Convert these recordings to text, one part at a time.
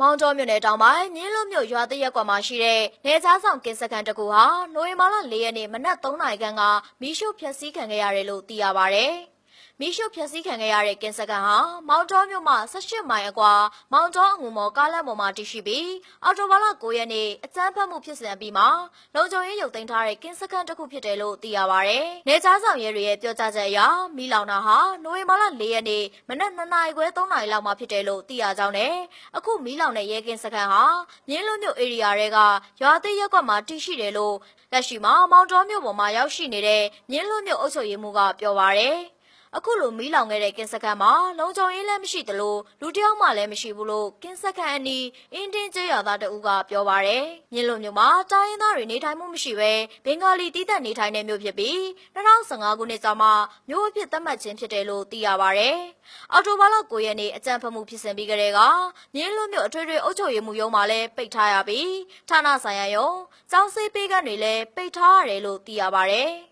မောင်ကျော်မြို့နယ်တောင်ပိုင်းမြင်းလွတ်မြို့ရွာတရက်ကွာမှာရှိတဲ့နေကြားဆောင်ကင်းစခန်းတစ်ခုဟာနိုဝင်ဘာလ၄ရက်နေ့မနက်3နာရီခန့်ကမီးရှို့ဖျက်ဆီးခံခဲ့ရတယ်လို့သိရပါဗျ။ မီးရှို့ဖျက်ဆီးခံခဲ့ရတဲ့ကင်းစခန်းဟာမောင်ကျော်မြို့မှာ18မိုင်အကွာမောင်ကျော်အငူမော်ကားလမ်းပေါ်မှာတည်ရှိပြီးအော်တိုဘာလ9ရက်နေ့အကြမ်းဖက်မှုဖြစ်စဉ်ပြီးမှလုံခြုံရေးရုပ်သိမ်းထားတဲ့ကင်းစခန်းတစ်ခုဖြစ်တယ်လို့သိရပါဗျ။နေကြားဆောင်ရဲတွေရဲ့ပြောကြားချက်အရမီးလောင်တာဟာနိုဝင်ဘာလ4ရက်နေ့မနက်2နာရီခွဲ3နာရီလောက်မှာဖြစ်တယ်လို့သိရကြောင်းနဲ့အခုမီးလောင်တဲ့ရဲကင်းစခန်းဟာမြင်းလွတ်မြို့ area တွေကရွာသေးရက်ကွက်မှာတည်ရှိတယ်လို့လက်ရှိမှာမောင်တော်မြို့ပေါ်မှာရောက်ရှိနေတဲ့မြင်းလွတ်မြို့အုပ်ချုပ်ရေးမှူးကပြောပါရယ် အခုလိုမီးလောင်ခဲ့တဲ့ကင်းစခန်းမှာလုံခြုံရေးလည်းမရှိသလိုလူတစ်ယောက်မှလည်းမရှိဘူးလို့ကင်းစခန်းအနီးအင်းတင်းကျေးရွာသားတဦးကပြောပါရယ်မြင်းလွတ်မြို့မှာတိုင်းရင်းသားတွေနေထိုင်မှုမရှိဘဲဘင်္ဂါလီတီးသက်နေထိုင်တဲ့မြို့ဖြစ်ပြီး2015ခုနှစ်ကျမှမြို့အဖြစ်သတ်မှတ်ခြင်းဖြစ်တယ်လို့သိရပါရယ်အော်တိုဘာလ9ရက်နေ့အကြံဖတ်မှုဖြစ်စဉ်ပြီးကြတဲ့ကမြင်းလွတ်မြို့အထွေထွေအုပ်ချုပ်ရေးမှူးရုံးမှာလည်းပိတ်ထားရပြီးဌာနဆိုင်ရာရုံးကျောင်းစေးပေးကန်းတွေလည်းပိတ်ထားရတယ်လို့သိရပါရယ်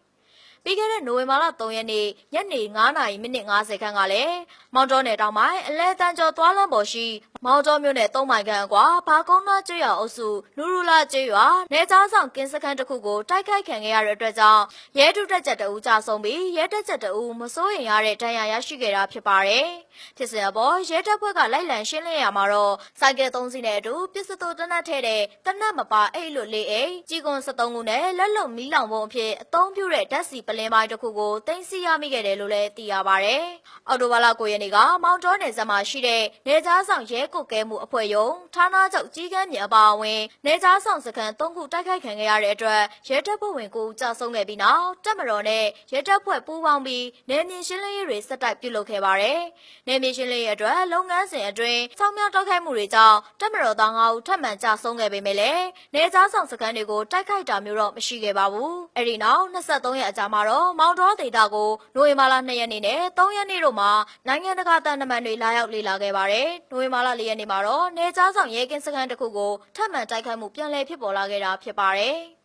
ပြီးခဲ့တဲ့နိုဝင်ဘာလ3ရက်နေ့ညနေ9:50မိနစ်50ခန်းကလည်းမောင်တော်နယ်တောင်ပိုင်းအလဲတန်းကျော်သွားလမ်းပေါ်ရှိမောင်တော်မြို့နယ်3မိုင်ခန့်အကွာဘာကုန်းသားကျွော်အုပ်စုနူရူလာကျွော်နေကြားဆောင်ကင်းစခန်းတစ်ခုကိုတိုက်ခိုက်ခံခဲ့ရတဲ့အတွက်ကြောင့်ရဲဒုတက်ချက်တအူးကြဆုံးပြီးရဲတက်ချက်တအူးမစိုးရင်ရတဲ့ဒဏ်ရာရရှိခဲ့တာဖြစ်ပါတယ်။ဖြစ်စဉ်အပေါ်ရဲတပ်ဖွဲ့ကလိုက်လံရှင်းလင်းရမှာတော့စိုက်ကယ်3စီးနဲ့အတူပစ္စတိုတနတ်ထဲတဲ့တနတ်မပါအိတ်လွတ်လေးအိတ်ကြီးကွန်73ခုနဲ့လက်လုံမီးလောင်ပုံအဖြစ်အသုံးပြုတဲ့ဓာတ်စီပလင်းပိုင်းတစ်ခုကိုတင်စီရမိခဲ့တယ်လို့လည်းသိရပါတယ်။အော်တိုဘာလ9ရက်နေ့ကမောင်တော်နယ်စပ်မှာရှိတဲ့နေကြားဆောင်ရဲကုတ်ကဲမှုအဖွဲ့ယုံဌာနချုပ်ကြီးကမ်းမြေအပါအဝင်နေကြားဆောင်စခန်း3ခုတိုက်ခိုက်ခံခဲ့ရတဲ့အတွက်ရဲတပ်ဖွဲ့ဝင်ကိုကြာဆုံးခဲ့ပြီးနောက်တပ်မတော်နဲ့ရဲတပ်ဖွဲ့ပူးပေါင်းပြီးနယ်မြေရှင်းလင်းရေးတွေဆက်တိုက်ပြုလုပ်ခဲ့ပါတယ်။နယ်မြေရှင်းလင်းရေးအတွက်လုပ်ငန်းစဉ်အတွင်းစောင်းမြောက်တိုက်ခိုက်မှုတွေကြောင့်တပ်မတော်သား9ဦးထပ်မံကြာဆုံးခဲ့ပေမဲ့လည်းနေကြားဆောင်စခန်းတွေကိုတိုက်ခိုက်တာမျိုးတော့မရှိခဲ့ပါဘူး။အဲဒီနောက်23ရက်အကြာမှာတော့မောင်တော်ဒေတာကိုနိုဝင်ဘာလ2ရက်နေ့နဲ့3ရက်နေ့တို့မှာနိုင်ငံတကာတန်တမန်တွေလာရောက်လေ့လာခဲ့ပါတယ်။နိုဝင်ဘာလ4ရက်နေ့မှာတော့နေကြားဆောင်ရဲကင်းစခန်းတစ်ခုကိုထပ်မံတိုက်ခိုက်မှုပြန်လည်ဖြစ်ပေါ်လာခဲ့တာဖြစ်ပါတယ်။